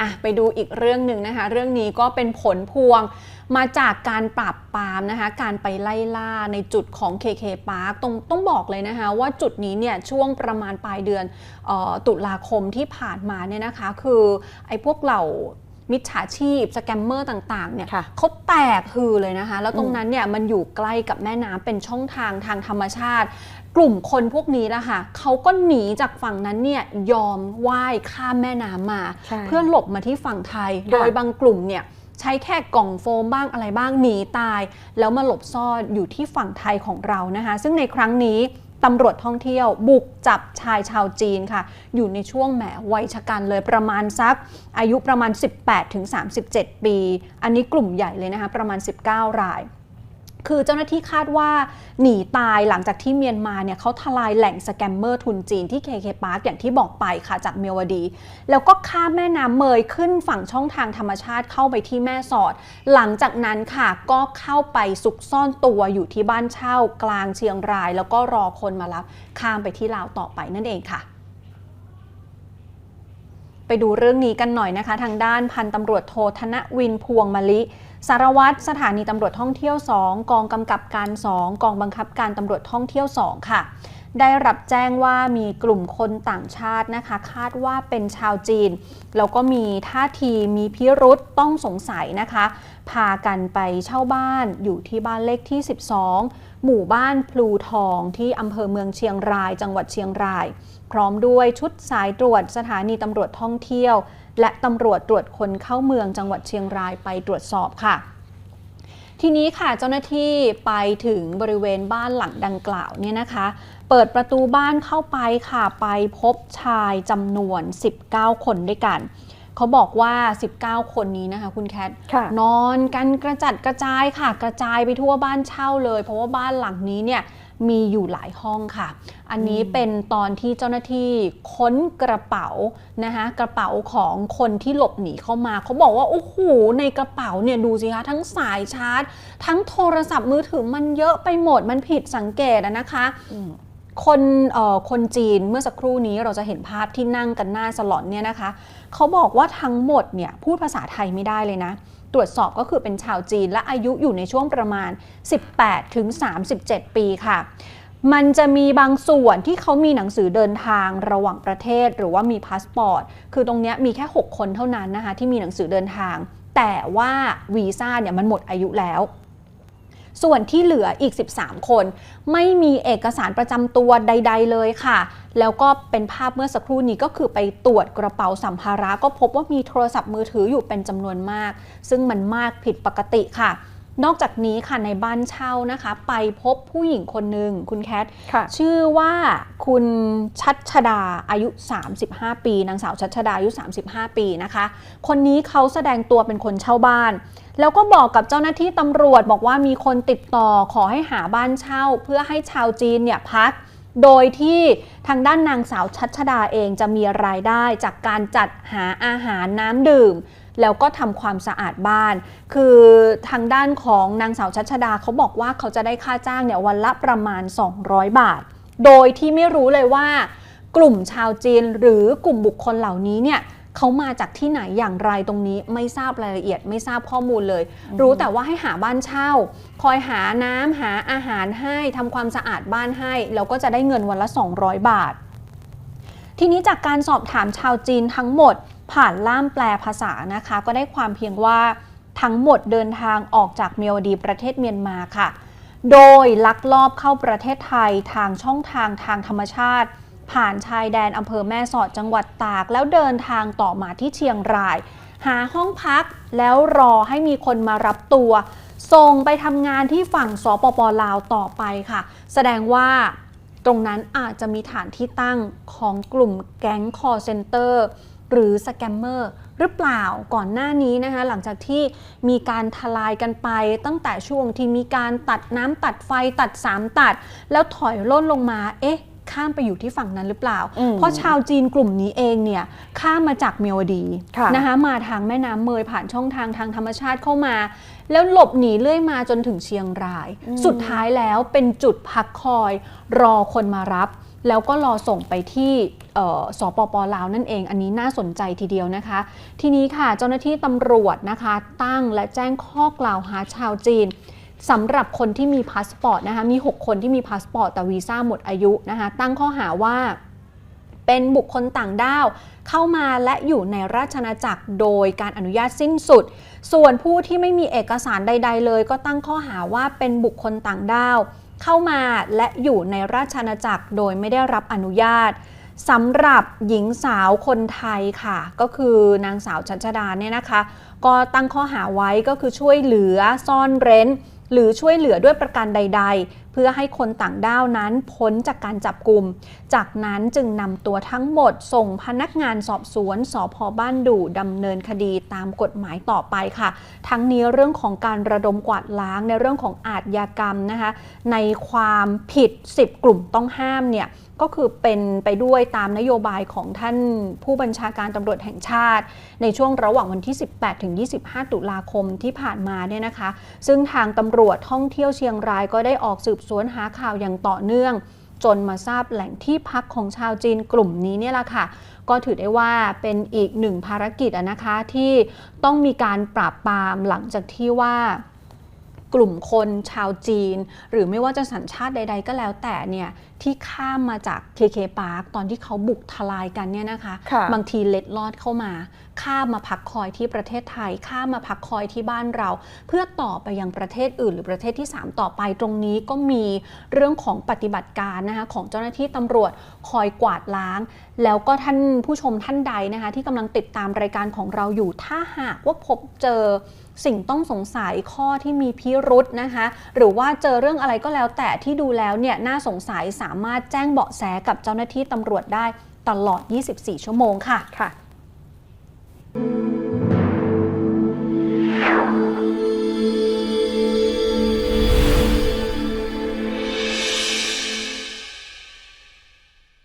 อะไปดูอีกเรื่องหนึ่งนะคะ เรื่องนี้ก็เป็นผลพวงมาจากการปราบปรามนะคะ การไปไล่ล่าในจุดของ KK Park ตรงต้องบอกเลยนะคะ ว่าจุดนี้เนี่ยช่วงประมาณปลายเดือนออตุลาคมที่ผ่านมาเนี่ยนะคะ คือไอ้พวกเหล่า มิจฉาชีพสแกมเมอร์ต่างๆเนี่ยค่ะเขาแตกฮือเลยนะคะ แล้วตรงนั้นเนี่ยมันอยู่ใกล้กับแม่น้ำเป็นช่องทางทางธรรมชาติ กลุ่มคนพวกนี้ละค่ะเขาก็หนีจากฝั่งนั้นเนี่ยยอมว่ายข้ามแม่น้ำมาใช่เพื่อหลบมาที่ฝั่งไทยค่ะโดยบางกลุ่มเนี่ยใช้แค่กล่องโฟมบ้างอะไรบ้างหนีตาย แล้วมาหลบซ่อนอยู่ที่ฝั่งไทยของเรานะคะ ซึ่งในครั้งนี้ ตำรวจท่องเที่ยว บุกจับชายชาวจีนค่ะ อยู่ในช่วงแหมวัยชะกันเลยประมาณสัก อายุประมาณ 18-37 ปี อันนี้กลุ่มใหญ่เลยนะคะ ประมาณ 19 ราย คือเจ้าหน้าที่คาดว่าหนีตายหลังจากที่เมียนมาเนี่ยเขาทลายแหล่งสแกมเมอร์ทุนจีนที่ KK Park อย่างที่บอกไปค่ะจากเมียวดี แล้วก็ข้ามแม่น้ำเมยขึ้นฝั่งช่องทางธรรมชาติเข้าไปที่แม่สอด หลังจากนั้นค่ะก็เข้าไปซุกซ่อนตัวอยู่ที่บ้านเช่ากลางเชียงราย แล้วก็รอคนมารับข้ามไปที่ลาวต่อไปนั่นเองค่ะ ไปดูเรื่องนี้กันหน่อยนะคะ ทางด้านพันตำรวจโทธนวินพวงมะลิ สารวัตรสถานีตำรวจท่องเที่ยว 2 กองกำกับการ 2 กองบังคับการตำรวจท่องเที่ยว 2 ค่ะ ได้รับแจ้งว่ามีกลุ่มคนต่างชาตินะคะ คาดว่าเป็นชาวจีน แล้วก็มีท่าทีมีพิรุษต้องสงสัยนะคะ พากันไปเช่าบ้านอยู่ที่บ้านเลขที่ 12 หมู่บ้านพลูทองที่อำเภอเมืองเชียงราย จังหวัดเชียงราย พร้อมด้วยชุดสายตรวจสถานีตำรวจท่องเที่ยว และตำรวจตรวจคนเข้าเมืองจังหวัดเชียงรายไปตรวจสอบค่ะ ทีนี้ค่ะเจ้าหน้าที่ไปถึงบริเวณบ้านหลังดังกล่าวเนี่ยนะคะ เปิดประตูบ้านเข้าไปค่ะ ไปพบชายจำนวน 19 คนด้วยกัน เขาบอกว่า 19 คนนี้นะคะ คุณแคทค่ะนอนกันกระจัดกระจายค่ะ กระจายไปทั่วบ้านเช่าเลย เพราะว่าบ้านหลังนี้เนี่ย มีอยู่หลายห้องค่ะ อันนี้เป็นตอนที่เจ้าหน้าที่ค้นกระเป๋านะคะกระเป๋าของคนที่หลบหนีเข้ามาเขาบอกว่าโอ้โหในกระเป๋าเนี่ยดูสิคะทั้งสายชาร์จ ทั้งโทรศัพท์มือถือมันเยอะไปหมดมันผิดสังเกตอะนะคะคนเอ่อคนจีนเมื่อสักครู่นี้เราจะเห็นภาพที่นั่งกันหน้าสลอนเนี่ยนะคะเขาบอกว่าทั้งหมดเนี่ยพูดภาษาไทยไม่ได้เลยนะ ตรวจสอบก็คือเป็นชาวจีน และอายุอยู่ในช่วงประมาณ 18ถึง37 ปีค่ะมันจะมีบางส่วนที่เขามีหนังสือเดินทางระหว่างประเทศหรือว่ามีพาสปอร์ต คือตรงนี้มีแค่ 6 คนเท่านั้นนะคะที่มีหนังสือเดินทาง แต่ว่าวีซ่าเนี่ยมันหมดอายุแล้ว ส่วนที่เหลืออีก 13 คน ไม่มีเอกสารประจำตัวใด ๆ เลยค่ะ แล้วก็เป็นภาพเมื่อสักครู่นี้ก็คือไปตรวจกระเป๋าสัมภาระ ก็พบว่ามีโทรศัพท์มือถืออยู่เป็นจำนวนมาก ซึ่งมันมากผิดปกติค่ะนอกจากนี้ค่ะในบ้านเช่านะคะ ไปพบผู้หญิงคนหนึ่งคุณแคทค่ะชื่อว่าคุณชัชดาอายุ 35 ปี นางสาวชัชดาอายุ 35 ปีนะคะ คนนี้เขาแสดงตัวเป็นคนเช่าบ้าน แล้วก็บอกกับเจ้าหน้าที่ตำรวจบอกว่ามีคนติดต่อขอให้หาบ้านเช่า เพื่อให้ชาวจีนเนี่ยพัก โดยที่ทางด้านนางสาวชัชดาเองจะมีรายได้จากการจัดหาอาหารน้ำดื่ม แล้วก็ทำความสะอาดบ้าน คือทางด้านของนางสาวชัชดาเขาบอกว่าเขาจะได้ค่าจ้างเนี่ยวันละประมาณ 200 บาท โดยที่ไม่รู้เลยว่ากลุ่มชาวจีนหรือกลุ่มบุคคลเหล่านี้เนี่ย เขามาจากที่ไหนอย่างไรตรงนี้ไม่ทราบรายละเอียด ไม่ทราบข้อมูลเลย รู้แต่ว่าให้หาบ้านเช่า คอยหาน้ำหาอาหารให้ทำความสะอาดบ้านให้แล้วก็จะได้เงินวันละ 200 บาท ทีนี้จากการสอบถามชาวจีนทั้งหมด ผ่านล่ามแปลภาษานะคะ ก็ได้ความเพียงว่าทั้งหมดเดินทางออกจากเมียวดีประเทศเมียนมาค่ะ โดยลักลอบเข้าประเทศไทยทางช่องทางทางธรรมชาติ ผ่านชายแดนอำเภอแม่สอดจังหวัดตาก แล้วเดินทางต่อมาที่เชียงราย หาห้องพักแล้วรอให้มีคนมารับตัวส่งไปทำงานที่ฝั่งสปปลาวต่อไปค่ะ แสดงว่าตรงนั้นอาจจะมีฐานที่ตั้งของกลุ่มแก๊งคอร์เซนเตอร์หรือสแกมเมอร์หรือเปล่าก่อนหน้านี้นะคะ หลังจากที่มีการทลายกันไปตั้งแต่ช่วงที่มีการตัดน้ำตัดไฟตัดสามตัด แล้วถอยล่นลงมาเอ๊ะ ข้ามไปอยู่ที่ฝั่งนั้นหรือเปล่าอืมเพราะชาวจีนกลุ่มนี้เองเนี่ยข้ามมาจากเมียวดีค่ะนะคะมาทางแม่น้ำเมยผ่านช่องทางทางธรรมชาติเข้ามา แล้วหลบหนีเรื่อยมาจนถึงเชียงราย สุดท้ายแล้วเป็นจุดพักคอย รอคนมารับแล้วก็รอส่งไปที่เเอ่อสปปลาวนั่นเอง อันนี้น่าสนใจทีเดียวนะคะ ทีนี้ค่ะเจ้าหน้าที่ตำรวจนะคะ ตั้งและแจ้งข้อกล่าวหาชาวจีน สำหรับคนที่มีพาสปอร์ตนะคะมี 6 คนที่มีพาสปอร์ตแต่วีซ่าหมดอายุนะคะตั้งข้อหาว่าเป็นบุคคลต่างด้าวเข้ามาและอยู่ในราชอาณาจักรโดยการอนุญาตสิ้นสุด ส่วนผู้ที่ไม่มีเอกสารใด ๆ เลย ก็ตั้งข้อหาว่าเป็นบุคคลต่างด้าว เข้ามาและอยู่ในราชอาณาจักรโดยไม่ได้รับอนุญาตสำหรับหญิงสาวคนไทยค่ะ ก็คือนางสาวชัชดาเนี่ยนะคะ ก็ตั้งข้อหาไว้ก็คือช่วยเหลือซ่อนเร้น หรือช่วยเหลือด้วยประการใด ๆ เพื่อให้คนต่างด้าวนั้นพ้นจากการจับกลุ่ม จากนั้นจึงนำตัวทั้งหมดส่งพนักงานสอบสวนสพบ้านดู่ดำเนินคดีตามกฎหมายต่อไปค่ะ ทั้งนี้เรื่องของการระดมกวาดล้างในเรื่องของอาทยากรรมนะคะ ในความผิด 10 กลุ่มต้องห้ามเนี่ย ก็คือเป็นไปด้วยตามนโยบายของท่านผู้บัญชาการตำรวจแห่งชาติ ในช่วงระหว่างวันที่ 18 ถึง 25 ตุลาคมที่ผ่านมาเนี่ยนะคะ ซึ่งทางตำรวจท่องเที่ยวเชียงรายก็ได้ออกสืบสวนหาข่าวอย่างต่อเนื่อง จนมาทราบแหล่งที่พักของชาวจีนกลุ่มนี้เนี่ยแหละค่ะ ก็ถือได้ว่าเป็นอีกหนึ่งภารกิจนะคะที่ต้องมีการปราบปรามหลังจากที่ว่ากลุ่มคนชาวจีน หรือไม่ว่าจะสัญชาติใด ๆ ก็แล้วแต่เนี่ยที่ข้ามมาจาก KK Park ตอนที่เขาบุกทลายกันเนี่ยนะคะค่ะบางทีเล็ดลอดเข้ามา ข้ามมาพักคอยที่ประเทศไทย ข้ามมาพักคอยที่บ้านเรา เพื่อต่อไปยังประเทศอื่น หรือประเทศที่ 3 ต่อไปตรงนี้ก็มีเรื่องของปฏิบัติการนะคะของเจ้าหน้าที่ตำรวจคอยกวาดล้าง แล้วก็ท่านผู้ชมท่านใดนะคะที่กำลังติดตามรายการของเราอยู่ถ้าหากว่าพบเจอสิ่งต้องสงสัยข้อที่มีพิรุษนะคะ หรือว่าเจอเรื่องอะไรก็แล้วแต่ที่ดูแล้วเนี่ยน่าสงสัยสามารถแจ้งเบาะแสกับเจ้าหน้าที่ตำรวจได้ตลอด 24 ชั่วโมงค่ะค่ะ